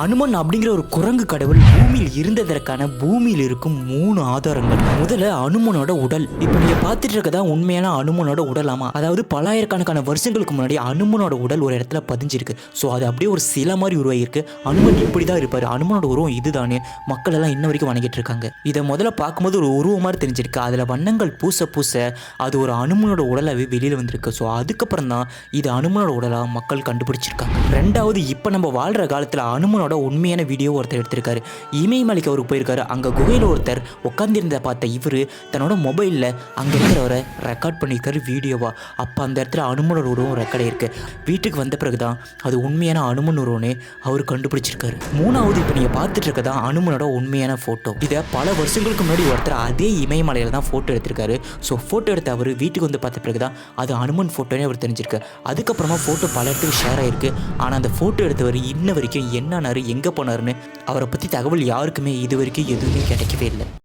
அனுமன் அப்படிங்கிற ஒரு குரங்கு கடவுள் பூமியில் இருந்ததற்கான பூமியில் இருக்கும் மூணு ஆதாரங்கள். முதல்ல அனுமனோட உடல். இப்போ நீங்க பார்த்துட்டு இருக்கதா உண்மையான அனுமனோட உடலாமா அதாவது பலாயிரக்கணக்கான வருஷங்களுக்கு முன்னாடி அனுமனோட உடல் ஒரு இடத்துல பதிஞ்சிருக்கு. ஸோ அது அப்படியே ஒரு சில மாதிரி உருவாகிருக்கு அனுமன் இப்படி தான் இருப்பார். அனுமனோட உருவம் இதுதானே. மக்கள் எல்லாம் இன்ன வரைக்கும் வணங்கிட்டு இருக்காங்க இதை முதல்ல பார்க்கும்போது ஒரு உருவம் மாதிரி தெரிஞ்சிருக்கு. அதில் வண்ணங்கள் பூச பூச அது ஒரு அனுமனோட உடலாவே வெளியில் வந்திருக்கு. ஸோ அதுக்கப்புறம் தான் இது அனுமனோட உடலாக மக்கள் கண்டுபிடிச்சிருக்காங்க. ரெண்டாவது இப்போ நம்ம வாழ்கிற காலத்தில் அனுமனோட உண்மையான வீடியோ ஒருத்தர் எடுத்திருக்காரு. இமயமலைக்கு அவருக்கு போயிருக்காரு. அங்கே குகையில் ஒருத்தர் உட்காந்துருந்த பார்த்த இவர் தன்னோட மொபைலில் அங்கே இருக்கிறவரை ரெக்கார்ட் பண்ணியிருக்காரு வீடியோவா அப்போ அந்த இடத்துல அனுமன் உருவம் ரெக்கார்ட் இருக்குது வீட்டுக்கு வந்த பிறகு தான் அது உண்மையான அனுமன் உருவனே அவர் கண்டுபிடிச்சிருக்காரு. மூணாவது இப்போ நீங்கள் பார்த்துட்டு இருக்கதான் அனுமனோட உண்மையான ஃபோட்டோ இதை பல வருஷங்களுக்கு முன்னாடி ஒருத்தர் அதே இமயமலையில் தான் ஃபோட்டோ எடுத்திருக்காரு. ஸோ ஃபோட்டோ எடுத்த அவர் வீட்டுக்கு வந்து பார்த்த பிறகு தான் அது அனுமன் ஃபோட்டோனே அவர் தெரிஞ்சிருக்கு. அதுக்கப்புறமா ஃபோட்டோ பல இடத்துக்கு ஷேர் ஆயிருக்கு. ஆனால் அந்த ஃபோட்டோ எடுத்தவர் இன்ன வரைக்கும் போனார் எங்கே போனார்னு அவரை பற்றி தகவல் யாருக்குமே இது வரைக்கும் எதுவுமே கிடைக்கவே இல்லை.